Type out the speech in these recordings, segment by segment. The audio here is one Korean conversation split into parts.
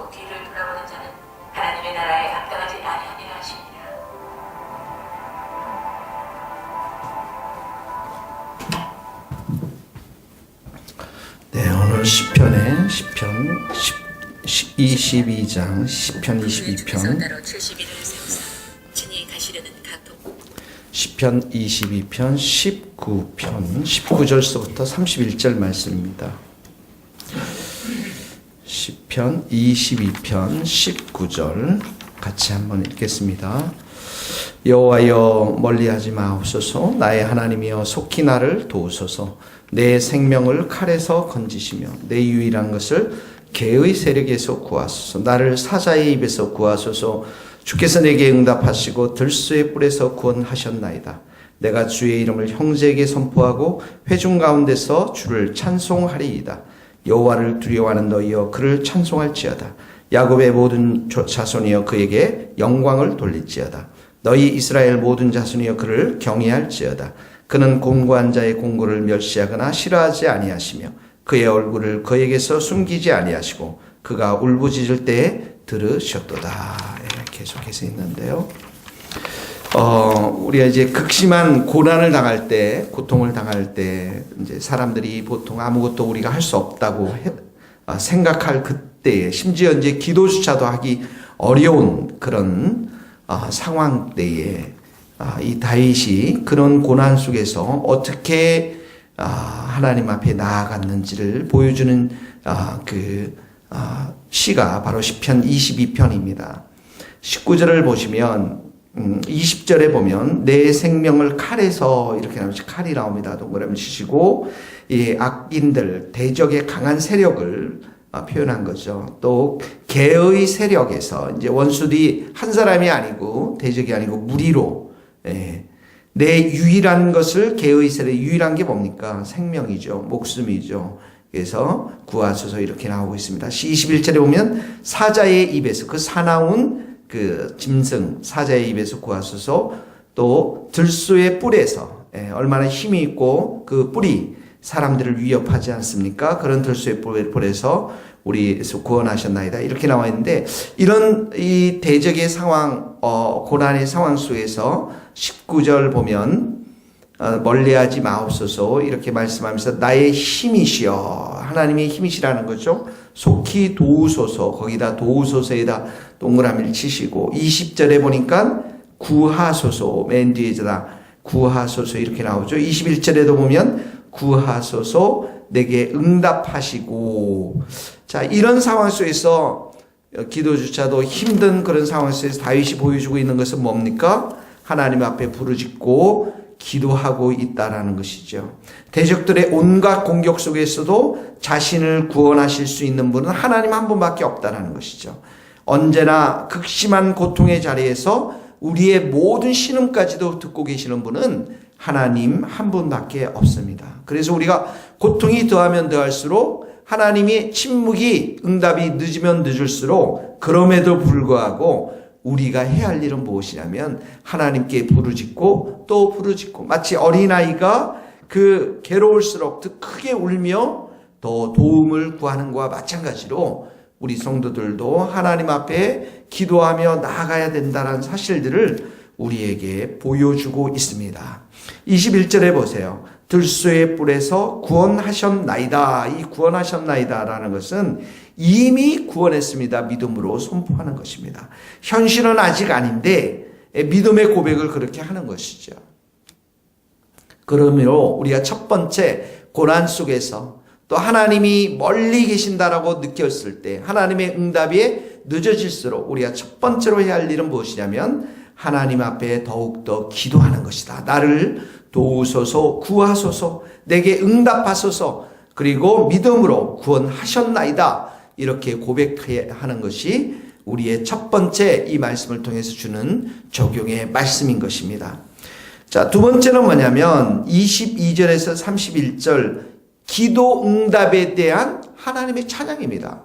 또 뒤를 돌아보는 자는 하나님의 나라에 합당하지 아니하니라 하시니라. 네, 오늘 시편에 시편 10, 22장 시편 22편 따로 70일을 세우사 친히 가시려는 각도 시편 22편 19편 19절서부터 31절 말씀입니다. 시편 22편 19절 같이 한번 읽겠습니다. 여호와여 멀리하지 마옵소서. 나의 하나님이여 속히 나를 도우소서. 내 생명을 칼에서 건지시며 내 유일한 것을 개의 세력에서 구하소서. 나를 사자의 입에서 구하소서. 주께서 내게 응답하시고 들소의 뿔에서 구원하셨나이다. 내가 주의 이름을 형제에게 선포하고 회중 가운데서 주를 찬송하리이다 여호와를 두려워하는 너희여 그를 찬송할지어다. 야곱의 모든 조- 자손이여 그에게 영광을 돌릴지어다. 너희 이스라엘 모든 자손이여 그를 경외할지어다. 그는 공고한 자의 공고를 멸시하거나 싫어하지 아니하시며 그의 얼굴을 그에게서 숨기지 아니하시고 그가 울부짖을 때에 들으셨도다. 예, 계속해서 있는데요. 어, 우리가 이제 극심한 고난을 당할 때, 고통을 당할 때, 이제 사람들이 보통 아무것도 우리가 할 수 없다고 해- 아, 생각할 그때에, 심지어 이제 기도조차도 하기 어려운 그런 아, 상황 때에, 아, 이 다윗이 그런 고난 속에서 어떻게 아, 하나님 앞에 나아갔는지를 보여주는 아, 그 아, 시가 바로 시편 22편입니다. 19절을 보시면 음, 20절에 보면 내 생명을 칼에서 이렇게 나오죠. 칼이 나옵니다. 동그라미 치시고 이 악인들 대적의 강한 세력을 아, 표현한 거죠. 또 개의 세력에서 이제 원수들이 한 사람이 아니고 대적이 아니고 무리로 예. 내 유일한 것을 개의 세력 유일한 게 뭡니까? 생명이죠. 목숨이죠. 그래서 구하소서 이렇게 나오고 있습니다. 21절에 보면 사자의 입에서 그 사나운 그 짐승 사자의 입에서 구하소서 또 들소의 뿔에서 예, 얼마나 힘이 있고 그 뿔이 사람들을 위협하지 않습니까? 그런 들소의 뿔- 뿔에서 우리에서 구원하셨나이다 이렇게 나와 있는데 이런 이 대적의 상황 어, 고난의 상황 속에서 19절 보면 어, 멀리하지 마옵소서 이렇게 말씀하면서 나의 힘이시여 하나님의 힘이시라는 거죠. 속히 도우소서 거기다 도우소서에다 동그라미를 치시고 20절에 보니까 구하소서 맨 뒤에다 구하소서 이렇게 나오죠. 21절에도 보면 구하소서 내게 응답하시고 자 이런 상황 속에서 기도조차도 힘든 그런 상황 속에서 다윗이 보여주고 있는 것은 뭡니까? 하나님 앞에 부르짖고 기도하고 있다라는 것이죠. 대적들의 온갖 공격 속에서도 자신을 구원하실 수 있는 분은 하나님 한 분밖에 없다라는 것이죠. 언제나 극심한 고통의 자리에서 우리의 모든 신음까지도 듣고 계시는 분은 하나님 한 분밖에 없습니다. 그래서 우리가 고통이 더하면 더할수록 하나님이 침묵이 응답이 늦으면 늦을수록 그럼에도 불구하고 우리가 해야 할 일은 무엇이냐면 하나님께 부르짖고 또 부르짖고 마치 어린아이가 그 괴로울수록 더 크게 울며 더 도움을 구하는 것과 마찬가지로 우리 성도들도 하나님 앞에 기도하며 나아가야 된다는 사실들을 우리에게 보여주고 있습니다. 21절에 보세요. 들소의 뿔에서 구원하셨나이다. 이 구원하셨나이다라는 것은 이미 구원했습니다. 믿음으로 선포하는 것입니다. 현실은 아직 아닌데 믿음의 고백을 그렇게 하는 것이죠. 그러므로 우리가 첫 번째 고난 속에서 또 하나님이 멀리 계신다라고 느꼈을 때 하나님의 응답이 늦어질수록 우리가 첫 번째로 해야 할 일은 무엇이냐면 하나님 앞에 더욱더 기도하는 것이다. 나를 도우소서 구하소서 내게 응답하소서 그리고 믿음으로 구원하셨나이다. 이렇게 고백하는 것이 우리의 첫 번째 이 말씀을 통해서 주는 적용의 말씀인 것입니다. 자, 두 번째는 뭐냐면 22절에서 31절 기도 응답에 대한 하나님의 찬양입니다.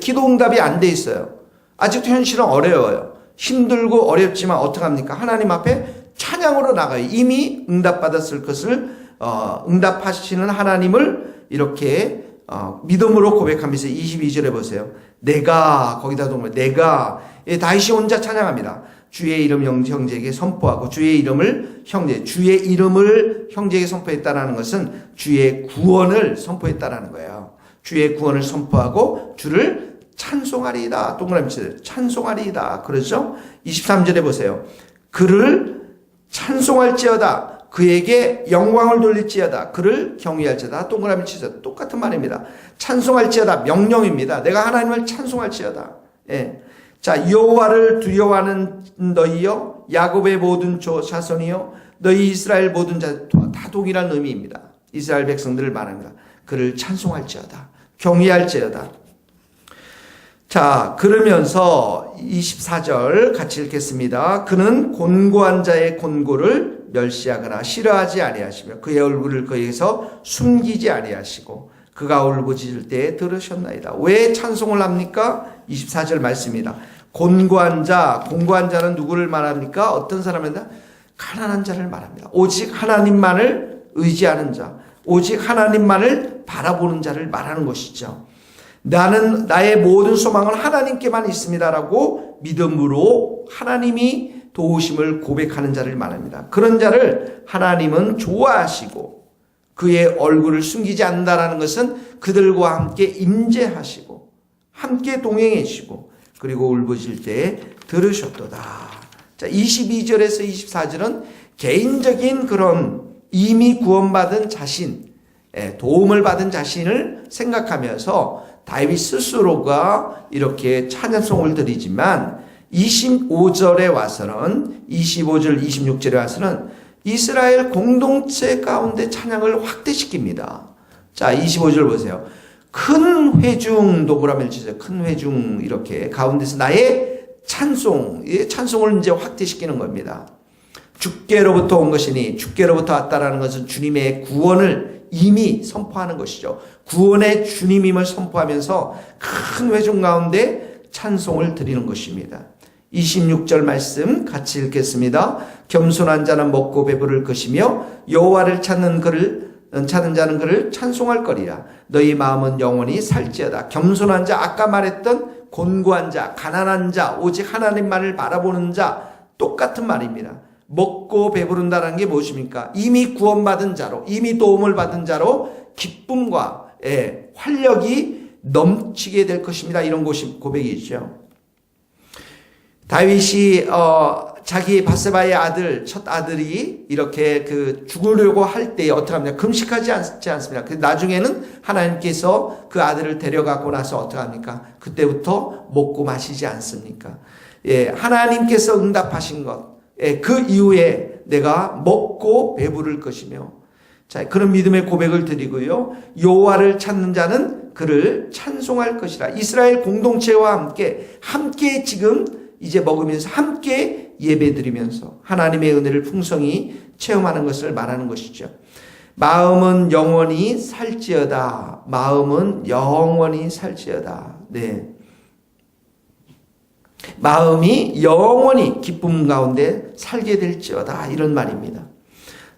기도 응답이 안 돼 있어요. 아직도 현실은 어려워요. 힘들고 어렵지만 어떡합니까? 하나님 앞에 찬양으로 나가요. 이미 응답받았을 것을 어, 응답하시는 하나님을 이렇게 어, 믿음으로 고백하면서 22절에 보세요. 내가 거기다 동물 내가 예, 다윗이 혼자 찬양합니다. 주의 이름 형- 형제에게 선포하고 주의 이름을 형제 주의 이름을 형제에게 선포했다라는 것은 주의 구원을 선포했다라는 거예요. 주의 구원을 선포하고 주를 찬송하리이다. 동그라미 치세요. 찬송하리이다. 그러죠? 23절에 보세요. 그를 찬송할지어다. 그에게 영광을 돌릴지어다. 그를 경외할지어다. 동그라미 치세요. 똑같은 말입니다. 찬송할지어다. 명령입니다. 내가 하나님을 찬송할지어다. 예. 자, 여호와를 두려워하는 너희여 야곱의 모든 조 자손이여 너희 이스라엘 모든 자 다 동일한 의미입니다. 이스라엘 백성들을 말합니다. 그를 찬송할지어다. 경외할지어다. 자, 그러면서 24절 같이 읽겠습니다. 그는 곤고한 자의 곤고를 멸시하거나 싫어하지 아니하시며 그의 얼굴을 그에게서 숨기지 아니하시고 그가 울부짖을 때에 들으셨나이다. 왜 찬송을 합니까? 24절 말씀입니다. 곤고한 자, 곤고한 자는 누구를 말합니까? 어떤 사람입니다? 가난한 자를 말합니다. 오직 하나님만을 의지하는 자, 오직 하나님만을 바라보는 자를 말하는 것이죠. 나는 나의 모든 소망은 하나님께만 있습니다라고 믿음으로 하나님이 도우심을 고백하는 자를 말합니다. 그런 자를 하나님은 좋아하시고 그의 얼굴을 숨기지 않는다라는 것은 그들과 함께 임재하시고 함께 동행하시고 그리고 울부짖을 때에 들으셨도다. 자, 22절에서 24절은 개인적인 그런 이미 구원받은 자신, 예, 도움을 받은 자신을 생각하면서 다윗 스스로가 이렇게 찬양송을 드리지만 25절에 와서는 25절 26절에 와서는 이스라엘 공동체 가운데 찬양을 확대시킵니다. 자, 25절 보세요. 큰 회중 동그라미를 치세요. 큰 회중 이렇게 가운데서 나의 찬송, 이 찬송을 이제 확대시키는 겁니다. 주께로부터 온 것이니 주께로부터 왔다라는 것은 주님의 구원을 이미 선포하는 것이죠. 구원의 주님임을 선포하면서 큰 회중 가운데 찬송을 드리는 것입니다. 26절 말씀 같이 읽겠습니다. 겸손한 자는 먹고 배부를 것이며 여호와를 찾는 그를 찾는 자는 그를 찬송할 거리라. 너희 마음은 영원히 살지어다. 겸손한 자 아까 말했던 곤고한 자, 가난한 자, 오직 하나님만을 바라보는 자 똑같은 말입니다. 먹고 배부른다는 게 무엇입니까? 이미 구원받은 자로, 이미 도움을 받은 자로 기쁨과 예, 활력이 넘치게 될 것입니다. 이런 고백이죠. 다윗이 어, 자기 바세바의 아들 첫 아들이 이렇게 그 죽으려고 할 때 어떻게 합니까? 금식하지 않지 않습니까? 그 나중에는 하나님께서 그 아들을 데려가고 나서 어떻게 합니까? 그때부터 먹고 마시지 않습니까? 예, 하나님께서 응답하신 것. 예, 그 이후에 내가 먹고 배부를 것이며 자, 그런 믿음의 고백을 드리고요. 여호와를 찾는 자는 그를 찬송할 것이라. 이스라엘 공동체와 함께 함께 지금 이제 먹으면서 함께 예배드리면서 하나님의 은혜를 풍성히 체험하는 것을 말하는 것이죠. 마음은 영원히 살지어다. 마음은 영원히 살지어다. 네. 마음이 영원히 기쁨 가운데 살게 될지어다. 이런 말입니다.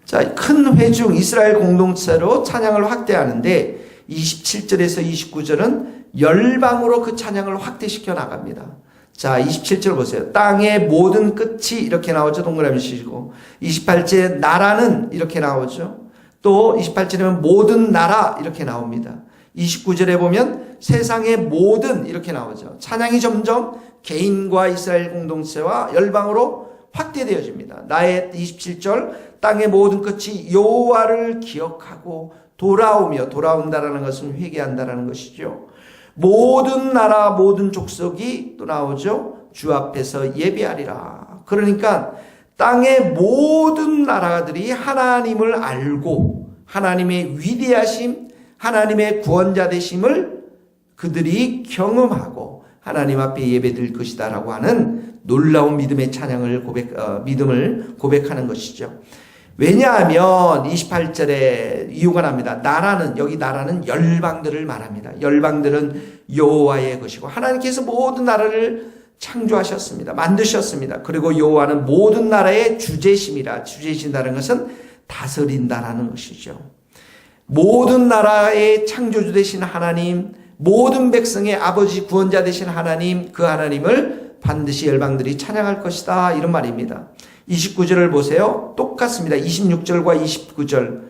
자, 큰 회중 이스라엘 공동체로 찬양을 확대하는데 27절에서 29절은 열방으로 그 찬양을 확대시켜 나갑니다. 자, 27절 보세요. 땅의 모든 끝이 이렇게 나오죠. 동그라미 치시고. 28절 나라는 이렇게 나오죠. 또 28절에는 모든 나라 이렇게 나옵니다. 29절에 보면 세상의 모든 이렇게 나오죠. 찬양이 점점 개인과 이스라엘 공동체와 열방으로 확대되어집니다. 나의 27절 땅의 모든 끝이 여호와를 기억하고 돌아오며 돌아온다라는 것은 회개한다라는 것이죠. 모든 나라 모든 족속이 또 나오죠. 주 앞에서 예배하리라. 그러니까 땅의 모든 나라들이 하나님을 알고 하나님의 위대하심, 하나님의 구원자 되심을 그들이 경험하고 하나님 앞에 예배드릴 것이다라고 하는 놀라운 믿음의 찬양을 고백 어, 믿음을 고백하는 것이죠. 왜냐하면 28절에 이유가 납니다. 나라는 여기 나라는 열방들을 말합니다. 열방들은 여호와의 것이고 하나님께서 모든 나라를 창조하셨습니다. 만드셨습니다. 그리고 여호와는 모든 나라의 주제심이라 주제신다는 것은 다스린다라는 것이죠. 모든 나라의 창조주 되신 하나님, 모든 백성의 아버지 구원자 되신 하나님, 그 하나님을 반드시 열방들이 찬양할 것이다. 이런 말입니다. 29절을 보세요. 똑같습니다. 26절과 29절.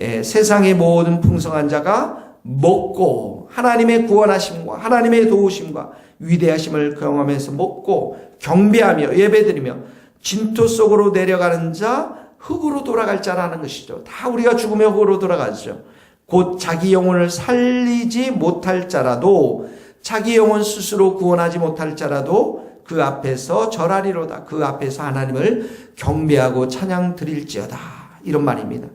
예, 세상의 모든 풍성한 자가 먹고 하나님의 구원하심과 하나님의 도우심과 위대하심을 경험해서 먹고 경배하며 예배드리며 진토 속으로 내려가는 자 흙으로 돌아갈 자라는 것이죠. 다 우리가 죽으며 흙으로 돌아가죠. 곧 자기 영혼을 살리지 못할 자라도 자기 영혼 스스로 구원하지 못할 자라도 그 앞에서 절하리로다. 그 앞에서 하나님을 경배하고 찬양 드릴지어다. 이런 말입니다.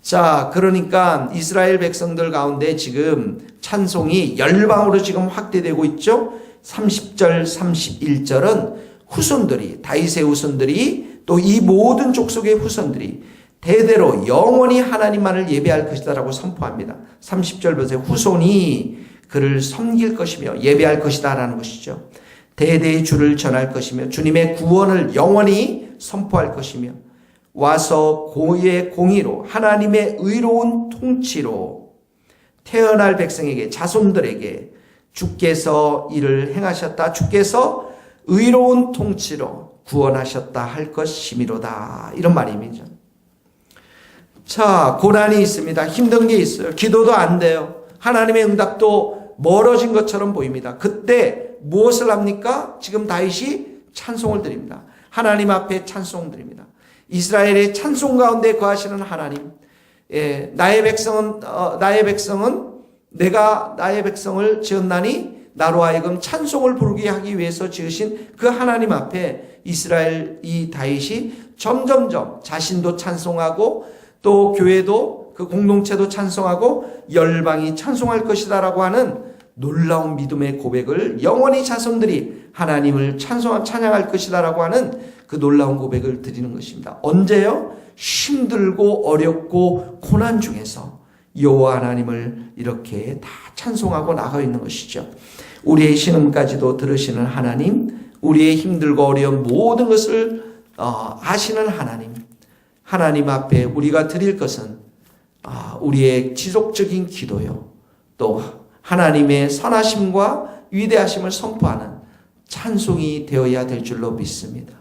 자, 그러니까 이스라엘 백성들 가운데 지금 찬송이 열방으로 지금 확대되고 있죠. 30절, 31절은 후손들이 다윗의 후손들이 또 이 모든 족속의 후손들이 대대로 영원히 하나님만을 예배할 것이다라고 선포합니다. 30절 보세요. 후손이 그를 섬길 것이며 예배할 것이다라는 것이죠. 대대의 주를 전할 것이며 주님의 구원을 영원히 선포할 것이며 와서 고의 공의로 하나님의 의로운 통치로 태어날 백성에게 자손들에게 주께서 이를 행하셨다. 주께서 의로운 통치로 구원하셨다 할 것이미로다. 이런 말입니다. 자, 고난이 있습니다. 힘든 게 있어요. 기도도 안 돼요. 하나님의 응답도 멀어진 것처럼 보입니다. 그때 무엇을 합니까? 지금 다윗이 찬송을 드립니다. 하나님 앞에 찬송 드립니다. 이스라엘의 찬송 가운데 거하시는 하나님. 예, 나의 백성은 어, 나의 백성은 내가 나의 백성을 지었나니 나로 하여금 찬송을 부르게 하기 위해서 지으신 그 하나님 앞에 이스라엘 이 다윗이 점점점 자신도 찬송하고 또 교회도 그 공동체도 찬송하고 열방이 찬송할 것이다라고 하는 놀라운 믿음의 고백을 영원히 자손들이 하나님을 찬송 찬양할 것이다라고 하는 그 놀라운 고백을 드리는 것입니다. 언제요? 힘들고 어렵고 고난 중에서 여호와 하나님을 이렇게 다 찬송하고 나가 있는 것이죠. 우리의 신음까지도 들으시는 하나님, 우리의 힘들고 어려운 모든 것을 어, 아시는 하나님, 하나님 앞에 우리가 드릴 것은 아, 우리의 지속적인 기도요. 또 하나님의 선하심과 위대하심을 선포하는 찬송이 되어야 될 줄로 믿습니다.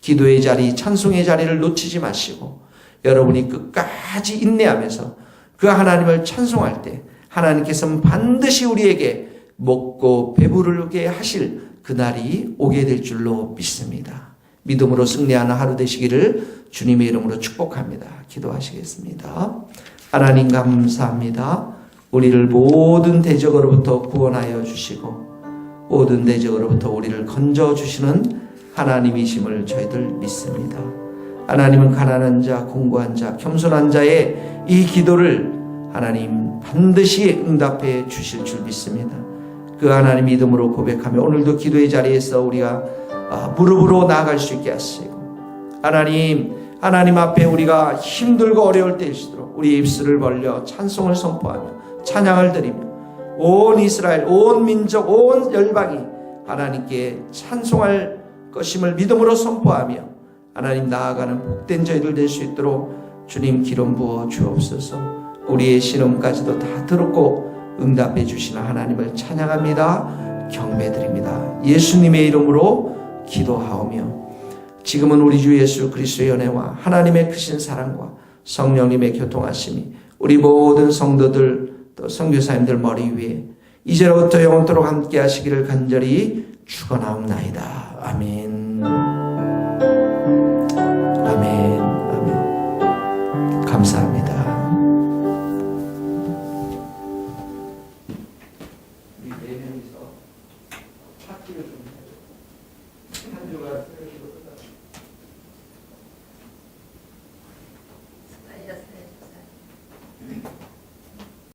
기도의 자리, 찬송의 자리를 놓치지 마시고 여러분이 끝까지 인내하면서 그 하나님을 찬송할 때 하나님께서는 반드시 우리에게 먹고 배부르게 하실 그날이 오게 될 줄로 믿습니다. 믿음으로 승리하는 하루 되시기를 주님의 이름으로 축복합니다. 기도하시겠습니다. 하나님 감사합니다. 우리를 모든 대적으로부터 구원하여 주시고 모든 대적으로부터 우리를 건져 주시는 하나님이심을 저희들 믿습니다. 하나님은 가난한 자, 공고한 자, 겸손한 자의 이 기도를 하나님 반드시 응답해 주실 줄 믿습니다. 그 하나님 믿음으로 고백하며 오늘도 기도의 자리에서 우리가 아, 무릎으로 나아갈 수 있게 하시고 하나님 하나님 앞에 우리가 힘들고 어려울 때일수록 우리 입술을 벌려 찬송을 선포하며 찬양을 드리며 온 이스라엘 온 민족 온 열방이 하나님께 찬송할 것임을 믿음으로 선포하며 하나님 나아가는 복된 저희들 될 수 있도록 주님 기름 부어 주옵소서. 우리의 신음까지도 다 들었고 응답해 주시는 하나님을 찬양합니다. 경배드립니다. 예수님의 이름으로 기도하오며 지금은 우리 주 예수 그리스도의 연애와 하나님의 크신 사랑과 성령님의 교통하심이 우리 모든 성도들 또 성교사님들 머리 위에 이제로부터 영원토록 함께 하시기를 간절히 축원하옵나이다. 아멘.